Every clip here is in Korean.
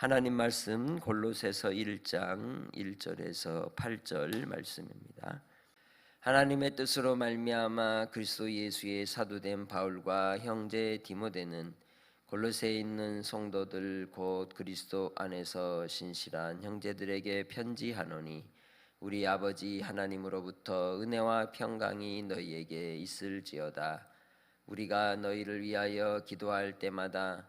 하나님 말씀 골로새서 1장 1절에서 8절 말씀입니다. 하나님의 뜻으로 말미암아 그리스도 예수의 사도된 바울과 형제 디모데는 골로새에 있는 성도들 곧 그리스도 안에서 신실한 형제들에게 편지하노니 우리 아버지 하나님으로부터 은혜와 평강이 너희에게 있을지어다 우리가 너희를 위하여 기도할 때마다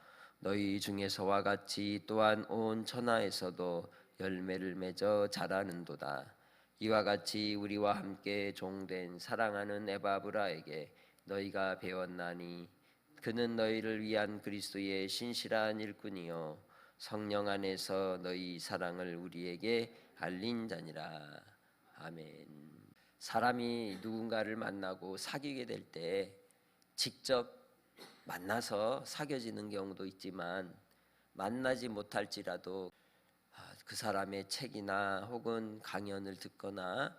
너희 중에서와 같이 또한 온 천하에서도 열매를 맺어 자라는도다. 이와 같이 우리와 함께 종된 사랑하는 에바브라에게 너희가 배웠나니 그는 너희를 위한 그리스도의 신실한 일꾼이요 성령 안에서 너희 사랑을 우리에게 알린 자니라. 아멘. 사람이 누군가를 만나고 사귀게 될 때 직접 만나서 사귀어지는 경우도 있지만 만나지 못할지라도 아, 그 사람의 책이나 혹은 강연을 듣거나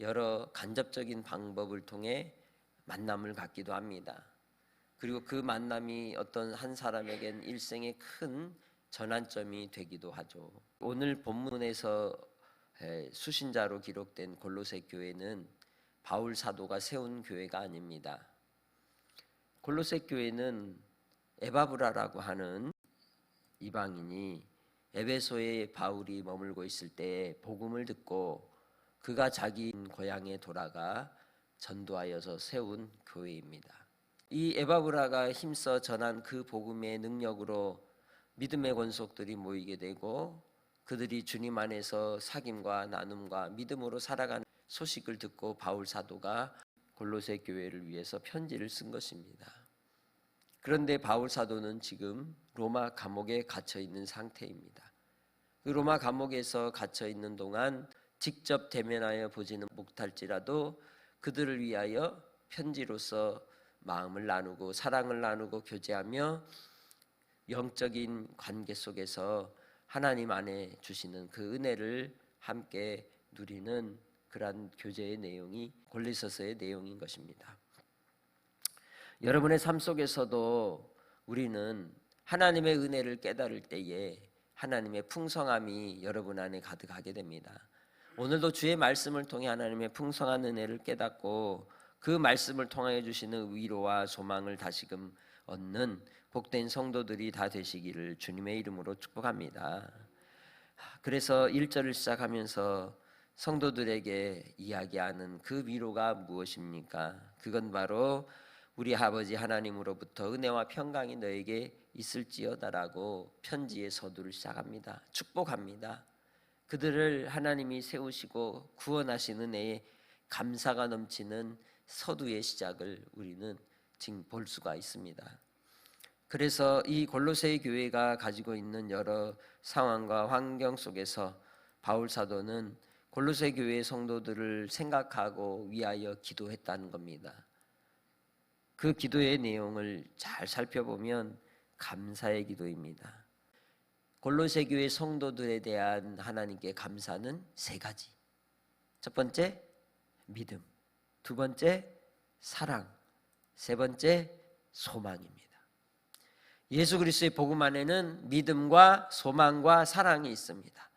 여러 간접적인 방법을 통해 만남을 갖기도 합니다. 그리고 그 만남이 어떤 한 사람에겐 일생의 큰 전환점이 되기도 하죠. 오늘 본문에서 수신자로 기록된 골로새 교회는 바울 사도가 세운 교회가 아닙니다. 골로새 교회는 에바브라라고 하는 이방인이 에베소에 바울이 머물고 있을 때 복음을 듣고 그가 자기 고향에 돌아가 전도하여서 세운 교회입니다. 이 에바브라가 힘써 전한 그 복음의 능력으로 믿음의 권속들이 모이게 되고 그들이 주님 안에서 사귐과 나눔과 믿음으로 살아가는 소식을 듣고 바울 사도가 골로새 교회를 위해서 편지를 쓴 것입니다. 그런데 바울 사도는 지금 로마 감옥에 갇혀 있는 상태입니다. 그 로마 감옥에서 갇혀 있는 동안 직접 대면하여 보지는 못할지라도 그들을 위하여 편지로서 마음을 나누고 사랑을 나누고 교제하며 영적인 관계 속에서 하나님 안에 주시는 그 은혜를 함께 누리는 그러한 교제의 내용이 골리서서의 내용인 것입니다. 여러분의 삶 속에서도 우리는 하나님의 은혜를 깨달을 때에 하나님의 풍성함이 여러분 안에 가득하게 됩니다. 오늘도 주의 말씀을 통해 하나님의 풍성한 은혜를 깨닫고 그 말씀을 통하여 주시는 위로와 소망을 다시금 얻는 복된 성도들이 다 되시기를 주님의 이름으로 축복합니다. 그래서 1절을 시작하면서 성도들에게 이야기하는 그 위로가 무엇입니까? 그건 바로 우리 아버지 하나님으로부터 은혜와 평강이 너에게 있을지어다라고 편지의 서두를 시작합니다. 축복합니다. 그들을 하나님이 세우시고 구원하신 은혜에 감사가 넘치는 서두의 시작을 우리는 지금 볼 수가 있습니다. 그래서 이 골로새 교회가 가지고 있는 여러 상황과 환경 속에서 바울 사도는 골로새 교회 성도들을 생각하고 위하여 기도했다는 겁니다. 그 기도의 내용을 잘 살펴보면 감사의 기도입니다. 골로새 교회 성도들에 대한 하나님께 감사는 세 가지. 첫 번째 믿음, 두 번째 사랑, 세 번째 소망입니다. 예수 그리스도의 복음 안에는 믿음과 소망과 사랑이 있습니다.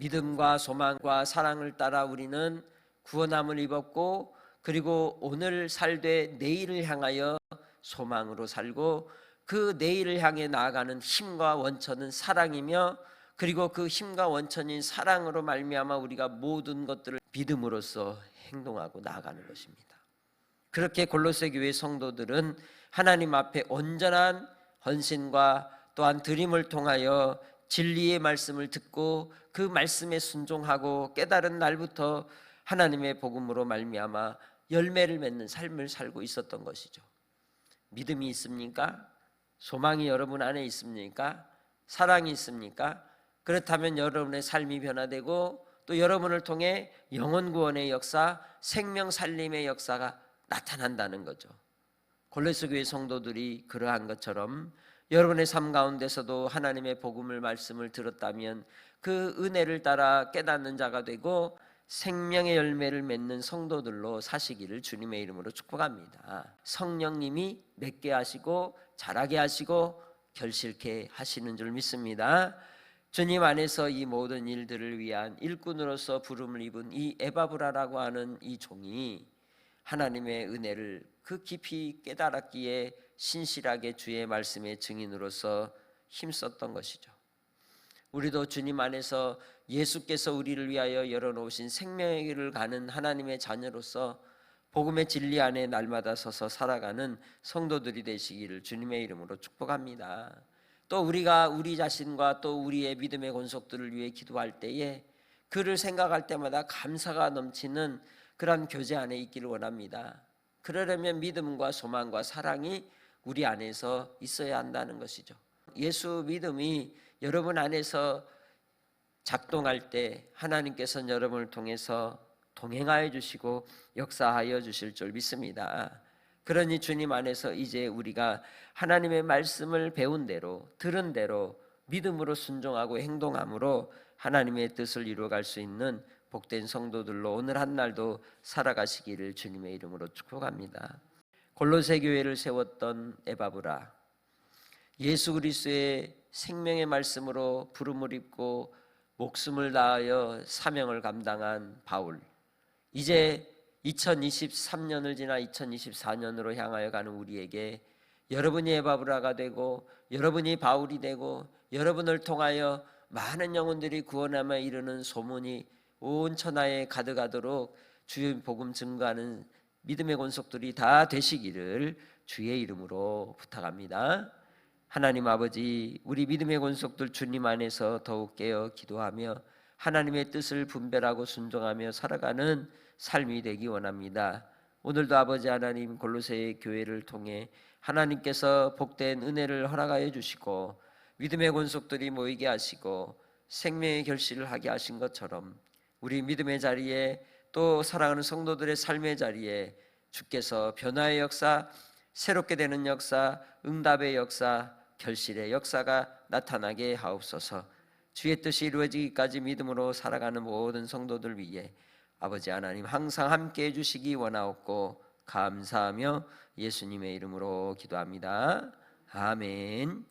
믿음과 소망과 사랑을 따라 우리는 구원함을 입었고 그리고 오늘 살되 내일을 향하여 소망으로 살고 그 내일을 향해 나아가는 힘과 원천은 사랑이며 그리고 그 힘과 원천인 사랑으로 말미암아 우리가 모든 것들을 믿음으로써 행동하고 나아가는 것입니다. 그렇게 골로새 교회 성도들은 하나님 앞에 온전한 헌신과 또한 드림을 통하여 진리의 말씀을 듣고 그 말씀에 순종하고 깨달은 날부터 하나님의 복음으로 말미암아 열매를 맺는 삶을 살고 있었던 것이죠. 믿음이 있습니까? 소망이 여러분 안에 있습니까? 사랑이 있습니까? 그렇다면 여러분의 삶이 변화되고 또 여러분을 통해 영원 구원의 역사, 생명 살림의 역사가 나타난다는 거죠. 교회 성도들이 그러한 것처럼 여러분의 삶 가운데서도 하나님의 복음을 말씀을 들었다면 그 은혜를 따라 깨닫는 자가 되고 생명의 열매를 맺는 성도들로 사시기를 주님의 이름으로 축복합니다. 성령님이 맺게 하시고 자라게 하시고 결실케 하시는 줄 믿습니다. 주님 안에서 이 모든 일들을 위한 일꾼으로서 부름을 입은 이 에바브라라고 하는 이 종이 하나님의 은혜를 그 깊이 깨달았기에 신실하게 주의 말씀의 증인으로서 힘썼던 것이죠. 우리도 주님 안에서 예수께서 우리를 위하여 열어놓으신 생명의 길을 가는 하나님의 자녀로서 복음의 진리 안에 날마다 서서 살아가는 성도들이 되시기를 주님의 이름으로 축복합니다. 또 우리가 우리 자신과 또 우리의 믿음의 권속들을 위해 기도할 때에 그를 생각할 때마다 감사가 넘치는 그런 교제 안에 있기를 원합니다. 그러려면 믿음과 소망과 사랑이 우리 안에서 있어야 한다는 것이죠. 예수 믿음이 여러분 안에서 작동할 때 하나님께서는 여러분을 통해서 동행하여 주시고 역사하여 주실 줄 믿습니다. 그러니 주님 안에서 이제 우리가 하나님의 말씀을 배운 대로 들은 대로 믿음으로 순종하고 행동함으로 하나님의 뜻을 이루어갈 수 있는 복된 성도들로 오늘 한 날도 살아가시기를 주님의 이름으로 축복합니다. 골로새 교회를 세웠던 에바브라. 예수 그리스도의 생명의 말씀으로 부름을 입고 목숨을 다하여 사명을 감당한 바울. 이제 2023년을 지나 2024년으로 향하여 가는 우리에게 여러분이 에바브라가 되고 여러분이 바울이 되고 여러분을 통하여 많은 영혼들이 구원함에 이르는 소문이 온 천하에 가득하도록 주의 복음 증거하는 믿음의 권속들이 다 되시기를 주의 이름으로 부탁합니다. 하나님 아버지, 우리 믿음의 권속들 주님 안에서 더욱 깨어 기도하며 하나님의 뜻을 분별하고 순종하며 살아가는 삶이 되기 원합니다. 오늘도 아버지 하나님 골로새 교회를 통해 하나님께서 복된 은혜를 허락하여 주시고 믿음의 권속들이 모이게 하시고 생명의 결실을 하게 하신 것처럼 우리 믿음의 자리에 또 사랑하는 성도들의 삶의 자리에 주께서 변화의 역사, 새롭게 되는 역사, 응답의 역사, 결실의 역사가 나타나게 하옵소서. 주의 뜻이 이루어지기까지 믿음으로 살아가는 모든 성도들 위해 아버지 하나님 항상 함께 해 주시기 원하옵고 감사하며 예수님의 이름으로 기도합니다. 아멘.